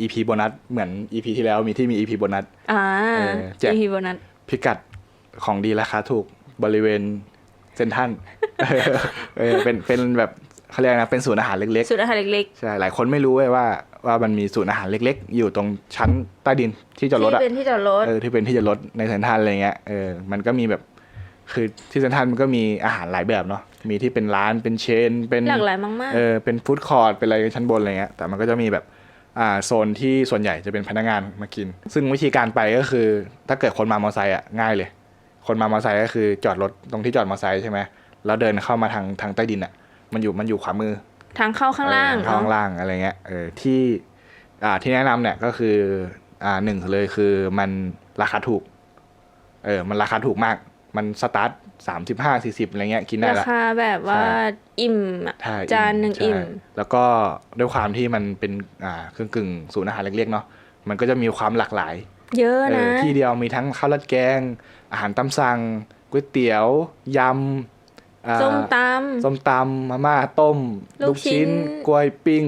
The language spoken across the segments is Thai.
EP โบนัสเหมือน EP ที่แล้วมีที่มี EP โบนัสอ่าเออแจกอีพีโบนัสพิกัดของดีราคาถูกบริเวณเซนทรันเออเป็นเป็นแบบเขาเรียกนะเป็นศูนย์อาหารเล็กสูตรอาหารเล็กๆใช่หลายคนไม่รู้เว้ยว่าว่ามันมีศูนย์อาหารเล็ก ๆ อยู่ตรงชั้นใต้ดินที่จอดรถที่อะเป็นที่จอดรถเออที่เป็นที่จอดรถในเซนทรันอะไรเงี้ยเออมันก็มีแบบคือที่เซนทรันมันก็มีอาหารหลายแบบเนาะ มีที่เป็นร้านเป็นเชน เป็นหลากหลายมากเออเป็นฟู้ดคอร์ทเป็นอะไรชั้นบนอะไรเงี้ยแต่มันก็จะมีแบบอ่าโซนที่ส่วนใหญ่จะเป็นพนักงานมากิน ซึ่งวิธีการไปก็คือ ถ้าเกิดคนมามอเตอร์ไซค์อะง่ายเลย คนมามอเตอร์ไซค์ก็คือจอดรถตรงที่จอดมอเตอร์ไซค์ใช่ไหมแล้วเดินเข้ามาทางทางใต้ดินอะ มันอยู่มันอยู่ขวามือๆทางเข้าข้างล่างเออข้างล่างอะไรเงี้ยเออที่อ่าที่แนะนำเนี่ยก็คืออ่าหนึ่งเลยคือมันราคาถูก เออมันราคาถูกมาก มันสตาร์ท สามสิบห้าสี่สิบอะไรเงี้ยกินได้ราละคาแบบว่าใช่อิ่มอะใช่จานหนึ่งใช่อิ่ม แล้วก็ด้วยความที่มันเป็นอ่าเครื่องกึ่งศูนย์อาหารเล็กๆเนาะมันก็จะมีความหลากหลาย เยอะเอนะอที่เดียวมีทั้งข้าวราดแกง อาหารตามสั่งก๋วยเตี๋ยวยำอ่าส้มตส้มตำมาม่าต้ม ลูกชิ้นกล้วยปิ้ง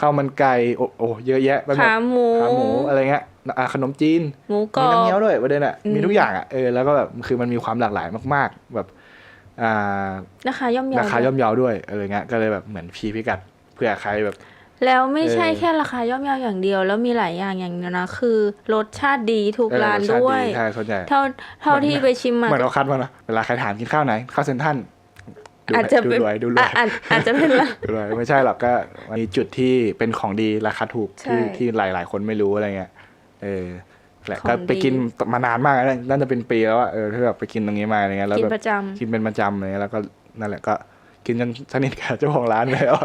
ข้าวมันไก่โอ้โอ้เยอะแยะไปหมำดขาหมูขาหมูอะไรเงี้ยอ่า ขนมจีนหมูกรมีอน้ำเงี้ยวบด้วยประเด็นอะอืมมีทุกอย่างอะเออแล้วก็แบบคือมันมีความหลากหลายมาก ๆ แบบอ่าราคาย่อมเยาราคาย่อมเยาด้วยอะไรเงี้ยก็เลยแบบเหมือนพีพิกัดเผื่อใครแบบ แล้วไม่ใช่เออแค่ราคาย่อมเยาอย่างเดียว แล้วมีหลายอย่างอย่างเดียวนะคือรสชาติดีทุกเออร้านรสชติด้วยใช่ส่วนใหญ่เท่าเท่าที่ไปชิมมาเหมือนเราคัดมานะเวลาใครถามกินข้าวไหนข้าวเซนทรันดูอาจจะดูเป็นรวยดูรวอะยอาจอาจจะเป็นละดูรวยไม่ใช่หรอกก็มีจุดที่เป็นของดีราคาถูกใช่ที่ที่หลาย ๆ คนไม่รู้อะไรเงี้ย เออแหละของก็ไปดีกินมานานมากแล้วน่าจะเป็นปีแล้วอะเออที่แบบไปกินตรงนี้มาอะไรเงี้ยแล้วกินแบบประจำกินเป็นประจำอะไรเงี้ยแล้วก็นั่นแหละก็กินจนสนิทกับเจ้าของร้านไปแล้ว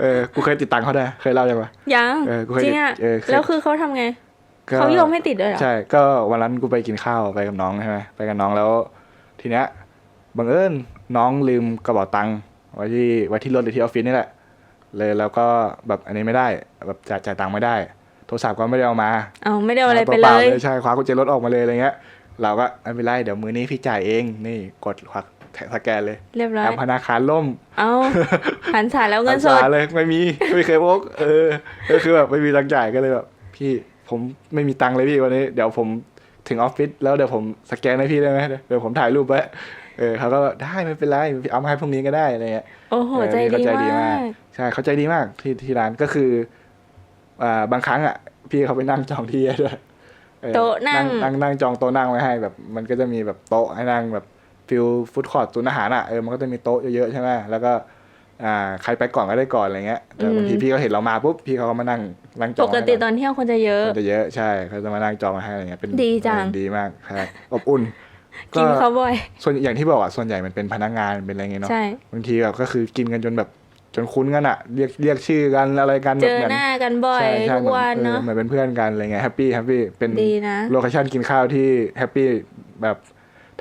เออกูเคยติดตังค์เขาได้วยเคยเล่ายังปะยังเออกูเคยจริงอะเออเคยแล้วคือเขาทำไงก็เขายอมให้ติดด้วยเหรอใช่ก็วันนั้นกูไปกินข้าวไปกับน้องใช่ไหมไปกับน้องแล้ว ทีเนี้ยบังเอิญน้องลืมกระเป๋าตังค์ไว้ที่ไว้ที่รถหรือที่ออฟฟิศนี่แหละเลยแล้วก็แบบอันนี้ไม่ได้แบบจ่ายจ่ายตังค์ไม่ได้ โทรศัพท์ก็ไม่ได้เอามาเอาไม่ได้เอาอะไรไปปเลล่ายๆใช่คว้ากุญแจรถออกมาเลยอะไรเงี้ย เราก็ไม่เป็นไรเดี๋ยวมือนี้พี่จ่ายเองนี่กดควักสแกนเลยเรียบร้อแอยปธนาคารล่ม เอาหันสายแล้วเงินสดอาสาเลยไม่มีไม่เคยพกเออก็คือแบบไม่มีตังค์จ่ายก็เลยแบบพี่ผมไม่มีตังค์เลยพี่วันนี้ เดี๋ยวผมถึงออฟฟิศแล้วเดี๋ยวผมสแกนให้พี่ได้ไหมเดี๋ยวผมถ่ายรูปไว้เออเขาก็ได้ไม่เป็นไรเอามาให้พรุ่งนี้ก็ได้อะไรเงี้ยโอ้โหเออใจพี่ดีเขาใจดีมามากกใช่เขาใจดีมากที่ที่ร้านก็คืออ่า บางครั้งอะ พี่เขาไปนั่งจองที่ให้ด้วยออโต๊ะนั่งนั่งนั่งจองโต๊ะนั่งไว้ให้แบบ มันก็จะมีแบบโต๊ะให้นั่งแบบฟิลฟู้ดคอร์ทตุนอาหารอะเออมันก็จะมีโต๊ะเยอะๆใช่ไหมแล้วก็อ่าใครไปก่อนก็ได้ก่อนอะไรเงี้ยแต่บางทีพี่เขาเห็นเรามาปุ๊บพี่เขาก็มานั่งนั่งจปองกให้ติเราตอนเที่ยวคนจะเยอะคนจะเยอะใช่เขาจะมานั่งจองให้อะไรเงี้ยเป็นดีจังเออดีมากใช่อบอุ่นกินเขาบ่อยส่วนอย่างที่บอกอะส่วนใหญ่มันเป็นพนักงานเป็นอะไรเงี้ยเนาะใช่บางทีแบบก็คือกินกันจนแบบ จนคุ้นกันอะเรียกเรียกชื่อกันอะไรกันเจแบบอเหมือนหน้ากันบ่อยใช่ใช่ทุกวันเหมือเนาะออเหมือนเป็นเพื่อนกันอะไรเงี้ยแฮปปี้แฮปปี้เป็นดีนะโลเคชั่นกินข้าวที่แฮปปี้แบบ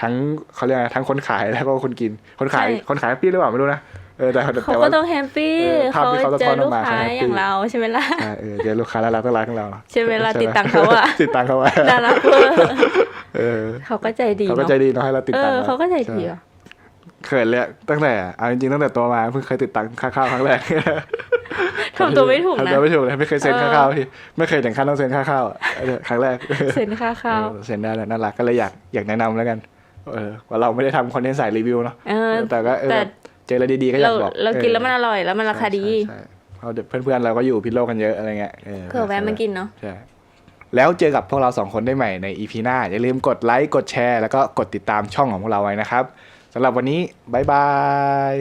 ทั้งเขาเรียกอะไรทั้งคนขายแล้วก็คนกินคนขายใช่คนขายแฮปปี้หรือเปล่าไม่รู้นะเออแต่แต่เขาแต่ก็ว่าต้องแฮปปี้เออภาพเขาที่เขาสะเจท้ออนอลูอกกมาค้าเขาแฮปปี้อย่างเราใช่ไหมล่ะใช่เออเจอลูกค้าน่ารักน่ารักของเราใช่ไหมล่ะใช่ติดตังค์เขาอะติดตังค์เขาไว้น่ารักเวอร์เออเขาก็ใจดีเขาก็เนาะใจดีเนาะให้เราติดเอตังอค์เขาก็ใจดีช่อะ เขินเลยอะตั้งแต่เอาจริงๆตั้งแต่ตัวมาเพิ่งเคยติดตังค่าข้าวครั้งแรกทำตัวไม่ถูกทำนะตัวไม่ถูกเลยไม่เคยเซ็นเออค่าข้าวที่ไม่เคยถึงขั้นต้องเซ็นค่าข้าวอะเออครั้งแรกเซ็นค่าข้าวเออเซ็นได้เลยน่ารักก็เลยอยากอยากแนะนำแล้วกันเออว่าเราไม่ได้ทำคอนเทนต์สายรีวิวเนาะเออแต่ก็เออแต่เจออะไรดีๆก็อยาเรากบอกเรากินแล้วมันเออร่อยแล้วมันอราคาดีใช่ใช่เพราะเดี๋ยวเพื่อนๆเราก็อยู่พิษโลกกันเยอะอะไรเงี้ยเออเผื่อแวะมากินเนาะใช่แล้วเจอกับพวกเราสองคนได้ใหม่ใน EP หน้าอย่าลืมกดไลค์กดแชร์แล้วก็กดติดตามช่องของพวกเราไว้นะครับ สำหรับวันนี้บ๊ายบาย